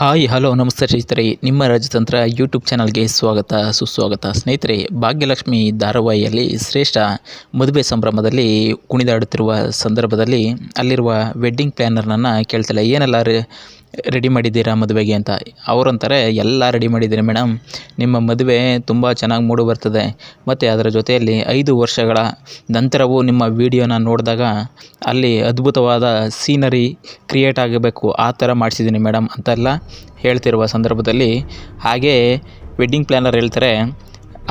Hi, hello, ನಮಸ್ತೆ ಸ್ನೇಹಿತರೆ. ನಿಮ್ಮ ರಾಜತಂತ್ರ ಯೂಟ್ಯೂಬ್ ಚಾನಲ್ಗೆ ಸ್ವಾಗತ, ಸುಸ್ವಾಗತ. ಸ್ನೇಹಿತರೆ, ಭಾಗ್ಯಲಕ್ಷ್ಮಿ ಧಾರಾವಾಹಿಯಲ್ಲಿ ಶ್ರೇಷ್ಠ ಮದುವೆ ಸಂಭ್ರಮದಲ್ಲಿ ಕುಣಿದಾಡುತ್ತಿರುವ ಸಂದರ್ಭದಲ್ಲಿ ಅಲ್ಲಿರುವ ವೆಡ್ಡಿಂಗ್ ಪ್ಲ್ಯಾನರ್ನನ್ನು ಕೇಳ್ತಾಳೆ ಏನೆಲ್ಲ ರೆಡಿ ಮಾಡಿದ್ದೀರಾ ಮದುವೆಗೆ ಅಂತ. ಅವರಂತಾರೆ, ಎಲ್ಲ ರೆಡಿ ಮಾಡಿದ್ದೀರಿ ಮೇಡಮ್ ನಿಮ್ಮ ಮದುವೆ ತುಂಬ ಚೆನ್ನಾಗಿ ಮೂಡಿ ಬರ್ತದೆ. ಮತ್ತು ಅದರ ಜೊತೆಯಲ್ಲಿ ಐದು ವರ್ಷಗಳ ನಂತರವೂ ನಿಮ್ಮ ವಿಡಿಯೋನ ನೋಡಿದಾಗ ಅಲ್ಲಿ ಅದ್ಭುತವಾದ ಸೀನರಿ ಕ್ರಿಯೇಟ್ ಆಗಬೇಕು. ಆ ಥರ ಮಾಡಿಸಿದ್ದೀನಿ ಮೇಡಮ್ ಅಂತೆಲ್ಲ ಹೇಳ್ತಿರುವ ಸಂದರ್ಭದಲ್ಲಿ ಹಾಗೇ ವೆಡ್ಡಿಂಗ್ ಪ್ಲ್ಯಾನರ್ ಹೇಳ್ತಾರೆ,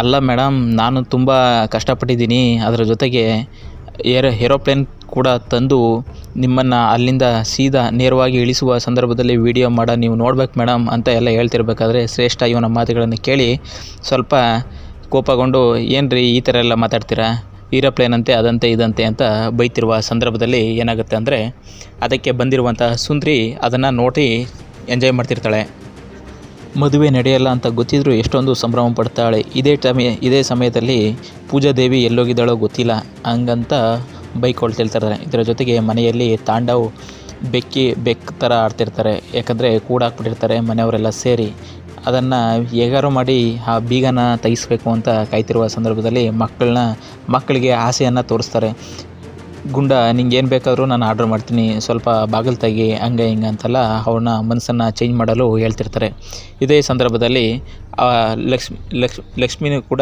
ಅಲ್ಲ ಮೇಡಮ್ ನಾನು ತುಂಬ ಕಷ್ಟಪಟ್ಟಿದ್ದೀನಿ. ಅದರ ಜೊತೆಗೆ ಏರೋ ಏರೋಪ್ಲೇನ್ ಕೂಡ ತಂದು ನಿಮ್ಮನ್ನು ಅಲ್ಲಿಂದ ಸೀದಾ ನೇರವಾಗಿ ಇಳಿಸುವ ಸಂದರ್ಭದಲ್ಲಿ ವಿಡಿಯೋ ಮಾಡ, ನೀವು ನೋಡ್ಬೇಕು ಮೇಡಮ್ ಅಂತ ಎಲ್ಲ ಹೇಳ್ತಿರ್ಬೇಕಾದ್ರೆ ಶ್ರೇಷ್ಠ ಇವನ ಮಾತುಗಳನ್ನು ಕೇಳಿ ಸ್ವಲ್ಪ ಕೋಪಗೊಂಡು ಏನು ರೀ ಈ ಥರ ಎಲ್ಲ ಮಾತಾಡ್ತೀರಾ? ಏರೋಪ್ಲೇನ್ ಅಂತೆ ಅದಂತೆ ಇದಂತೆ ಅಂತ ಬೈತಿರುವ ಸಂದರ್ಭದಲ್ಲಿ ಏನಾಗುತ್ತೆ ಅಂದರೆ, ಅದಕ್ಕೆ ಬಂದಿರುವಂಥ ಸುಂದ್ರಿ ಅದನ್ನು ನೋಡಿ ಎಂಜಾಯ್ ಮಾಡ್ತಿರ್ತಾಳೆ. ಮದುವೆ ನಡೆಯಲ್ಲ ಅಂತ ಗೊತ್ತಿದ್ರು ಎಷ್ಟೊಂದು ಸಂಭ್ರಮ ಪಡ್ತಾಳೆ. ಇದೇ ಟೈಮ್, ಇದೇ ಸಮಯದಲ್ಲಿ ಪೂಜಾ ದೇವಿ ಎಲ್ಲೋಗಿದ್ದಾಳೋ ಗೊತ್ತಿಲ್ಲ. ಹಂಗಂತ ಬೈಕೊಳ್ತಿರ್ತಾರೆ ಇದರ ಜೊತೆಗೆ ಮನೆಯಲ್ಲಿ ತಾಂಡವ್ ಬೆಕ್ಕಿ ಬೆಕ್ಕು ಥರ ಆಡ್ತಿರ್ತಾರೆ. ಯಾಕಂದರೆ ಕೂಡಾಕ್ಬಿಟ್ಟಿರ್ತಾರೆ ಮನೆಯವರೆಲ್ಲ ಸೇರಿ. ಅದನ್ನು ಹೇಗಾರು ಮಾಡಿ ಆ ಬೀಗನ ತೆಗಿಸ್ಬೇಕು ಅಂತ ಕಾಯ್ತಿರುವ ಸಂದರ್ಭದಲ್ಲಿ ಮಕ್ಕಳನ್ನ, ಮಕ್ಕಳಿಗೆ ಆಸೆಯನ್ನು ತೋರಿಸ್ತಾರೆ. ಗುಂಡ ನಿಂಗೆ ಏನು ಬೇಕಾದರೂ ನಾನು ಆರ್ಡ್ರ್ ಮಾಡ್ತೀನಿ. ಸ್ವಲ್ಪ ಬಾಗಿಲು ತೆಗಿ, ಹಂಗೆ ಹಿಂಗೆ ಅಂತೆಲ್ಲ ಅವ್ರನ್ನ ಮನಸ್ಸನ್ನು ಚೇಂಜ್ ಮಾಡಲು ಹೇಳ್ತಿರ್ತಾರೆ. ಇದೇ ಸಂದರ್ಭದಲ್ಲಿ ಲಕ್ಷ್ಮಿ ಲಕ್ಷ್ಮಿ, ಲಕ್ಷ್ಮಿನೂ ಕೂಡ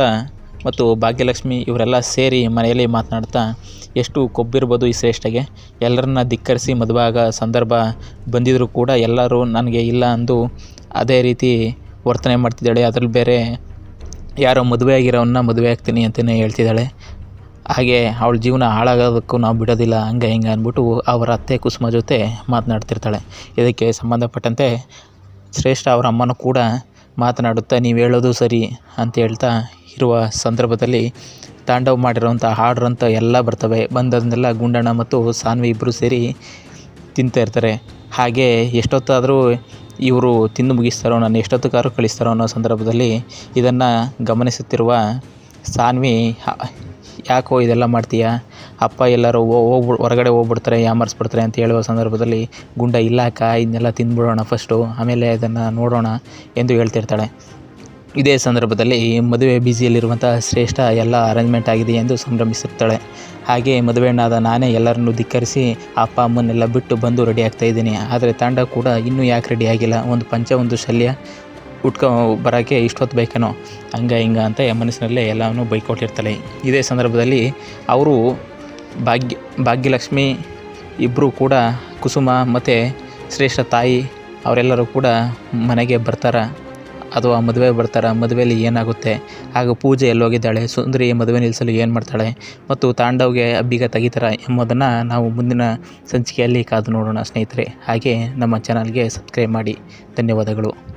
ಮತ್ತು ಭಾಗ್ಯಲಕ್ಷ್ಮಿ ಇವರೆಲ್ಲ ಸೇರಿ ಮನೆಯಲ್ಲಿ ಮಾತನಾಡ್ತಾ ಎಷ್ಟು ಕೊಬ್ಬಿರ್ಬೋದು ಈ ಶ್ರೇಷ್ಠಗೆ. ಎಲ್ಲರನ್ನ ಧಿಕ್ಕರಿಸಿ ಮದುವೆ ಆಗೋ ಸಂದರ್ಭ ಬಂದಿದ್ದರೂ ಕೂಡ ಎಲ್ಲರೂ ನನಗೆ ಇಲ್ಲ ಅಂದು ಅದೇ ರೀತಿ ವರ್ತನೆ ಮಾಡ್ತಿದ್ದಾಳೆ. ಅದ್ರಲ್ಲಿ ಬೇರೆ ಯಾರೋ ಮದುವೆ ಆಗಿರೋವನ್ನ ಮದುವೆ ಆಗ್ತೀನಿ ಅಂತಲೇ ಹೇಳ್ತಿದ್ದಾಳೆ. ಹಾಗೆ ಅವಳ ಜೀವನ ಹಾಳಾಗೋದಕ್ಕೂ ನಾವು ಬಿಡೋದಿಲ್ಲ, ಹಂಗೆ ಹಿಂಗೆ ಅಂದ್ಬಿಟ್ಟು ಅವರ ಅತ್ತೆ ಕುಸುಮ ಜೊತೆ ಮಾತನಾಡ್ತಿರ್ತಾಳೆ. ಇದಕ್ಕೆ ಸಂಬಂಧಪಟ್ಟಂತೆ ಶ್ರೇಷ್ಠ ಅವರ ಅಮ್ಮನೂ ಕೂಡ ಮಾತನಾಡುತ್ತಾ, ನೀವು ಹೇಳೋದು ಸರಿ ಅಂತ ಹೇಳ್ತಾ ಇರುವ ಸಂದರ್ಭದಲ್ಲಿ ತಾಂಡವ್ ಮಾಡಿರೋವಂಥ ಅಂತ ಎಲ್ಲ ಬರ್ತವೆ. ಬಂದದನ್ನೆಲ್ಲ ಗುಂಡಣ್ಣ ಮತ್ತು ಸಾನ್ವಿ ಇಬ್ಬರು ಸೇರಿ ತಿಂತಾ ಇರ್ತಾರೆ. ಹಾಗೆ ಎಷ್ಟೊತ್ತಾದರೂ ಇವರು ತಿಂದು ಮುಗಿಸ್ತಾರೋ, ನಾನು ಎಷ್ಟೊತ್ತಿಗಾದ್ರು ಕಳಿಸ್ತಾರೋ ಅನ್ನೋ ಸಂದರ್ಭದಲ್ಲಿ ಇದನ್ನು ಗಮನಿಸುತ್ತಿರುವ ಸಾನ್ವಿ ಯಾಕೋ ಇದೆಲ್ಲ ಮಾಡ್ತೀಯಾ? ಅಪ್ಪ ಎಲ್ಲರೂ ಹೋಗ್ಬಿ ಹೊರಗಡೆ ಹೋಗ್ಬಿಡ್ತಾರೆ, ಯಾಮರ್ಸ್ಬಿಡ್ತಾರೆ ಅಂತ ಹೇಳುವ ಸಂದರ್ಭದಲ್ಲಿ ಗುಂಡ ಇಲ್ಲ ಅಕ್ಕ, ಇದನ್ನೆಲ್ಲ ತಿಂದ್ಬಿಡೋಣ ಫಸ್ಟು ಆಮೇಲೆ ಅದನ್ನು ನೋಡೋಣ ಎಂದು ಹೇಳ್ತಿರ್ತಾಳೆ. ಇದೇ ಸಂದರ್ಭದಲ್ಲಿ ಮದುವೆ ಬ್ಯುಸಿಯಲ್ಲಿರುವಂಥ ಶ್ರೇಷ್ಠ ಎಲ್ಲ ಅರೇಂಜ್ಮೆಂಟ್ ಆಗಿದೆ ಎಂದು ಸಂಭ್ರಮಿಸಿರ್ತಾಳೆ ಹಾಗೆ ಮದುವೆ ಹೆಣ್ಣಾದ ನಾನೇ ಎಲ್ಲರನ್ನು ಧಿಕ್ಕರಿಸಿ ಅಪ್ಪ, ಅಮ್ಮನ್ನೆಲ್ಲ ಬಿಟ್ಟು ಬಂದು ರೆಡಿ ಆಗ್ತಾಯಿದ್ದೀನಿ ಆದರೆ ತಂಡ ಕೂಡ ಇನ್ನೂ ಯಾಕೆ ರೆಡಿ ಆಗಿಲ್ಲ? ಒಂದು ಪಂಚ, ಒಂದು ಶಲ್ಯ. ಉಟ್ಕೊ ಬರೋಕ್ಕೆ ಇಷ್ಟೊತ್ತು ಬೇಕೇನೋ, ಹಂಗೆ ಹಿಂಗೆ ಅಂತ ಮನಸ್ಸಿನಲ್ಲೇ ಎಲ್ಲವನ್ನೂ ಬೈಕೊಟ್ಟಿರ್ತಾಳೆ. ಇದೇ ಸಂದರ್ಭದಲ್ಲಿ ಅವರು ಭಾಗ್ಯ, ಭಾಗ್ಯಲಕ್ಷ್ಮಿ ಇಬ್ಬರೂ ಕೂಡ ಕುಸುಮ ಮತ್ತು ಶ್ರೇಷ್ಠ ತಾಯಿ ಅವರೆಲ್ಲರೂ ಕೂಡ ಮನೆಗೆ ಬರ್ತಾರೆ. ಅಥವಾ ಮದುವೆ ಬರ್ತಾರೆ. ಮದುವೆಯಲ್ಲಿ ಏನಾಗುತ್ತೆ? ಹಾಗೂ ಪೂಜೆ ಎಲ್ಲೋಗಿದ್ದಾಳೆ. ಸುಂದರಿ ಮದುವೆ ನಿಲ್ಲಿಸಲು ಏನು ಮಾಡ್ತಾಳೆ? ಮತ್ತು ತಾಂಡವ್ಗೆ ಅಬ್ಬಿಗ ತೆಗಿತಾರ ಎಂಬುದನ್ನು ನಾವು ಮುಂದಿನ ಸಂಚಿಕೆಯಲ್ಲಿ ಕಾದು ನೋಡೋಣ ಸ್ನೇಹಿತರೆ. ಹಾಗೆ ನಮ್ಮ ಚಾನಲ್ಗೆ ಸಬ್ಸ್ಕ್ರೈಬ್ ಮಾಡಿ. ಧನ್ಯವಾದಗಳು.